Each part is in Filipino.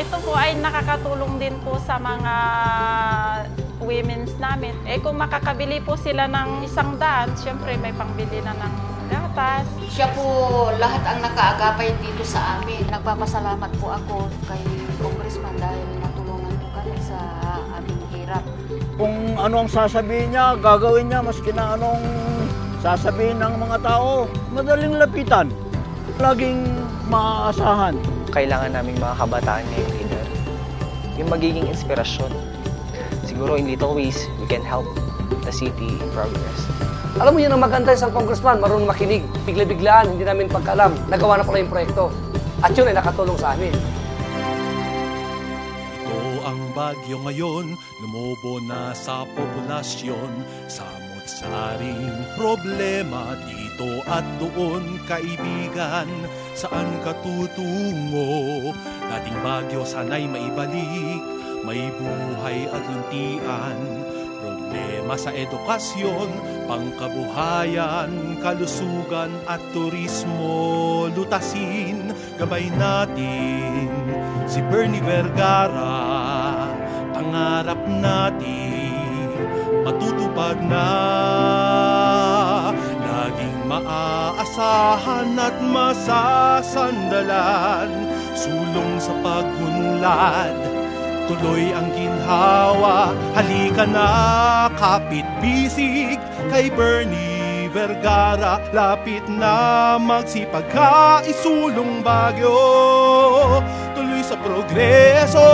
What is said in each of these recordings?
Ito po ay nakakatulong din po sa mga women's namin. Eh kung makakabili po sila ng isang daan, syempre may pangbili na ng gatas. Siya po lahat ang nakaagapay dito sa amin. Nagpapasalamat po ako kay Congressman dahil natulungan po kami sa aming hirap. Kung ano ang sasabihin niya, gagawin niya maski na anong sasabihin ng mga tao. Madaling lapitan. Laging maaasahan. Kailangan naming mga kabataan ngayong leader. Yung magiging inspirasyon. Siguro in little ways, we can help the city progress. Alam mo yun ang maganda sa congressman, marunong makinig. Bigla-biglaan, hindi namin pagkalam. Nagawa na pala yung proyekto. At yun ay nakatulong sa amin. Ito ang bagyo ngayon, lumubo na sa populasyon. Samot-saring problema dito at doon, kaibigan. Saan ka tutungo? Dating bagyo sana'y maibalik, may buhay at luntian. Problema sa edukasyon, pangkabuhayan, kalusugan at turismo. Lutasin, gabay natin si Bernie Vergara. Pangarap natin matutupad na. Laging maaasahan at masasandalan. Sulong sa pagunlad tuloy ang ginhawa Halika na, kapit bisig Kay Bernie Vergara Lapit na magsipag ka Isulong bagyo Tuloy sa progreso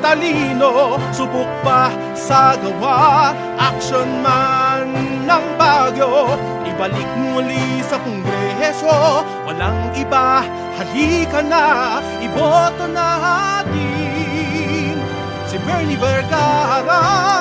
sa talino Subok pa sa gawa. Action man ng bagyo Ibalik muli sa kongreso. Walang iba, halika na Iboto natin Si Bernie Vergara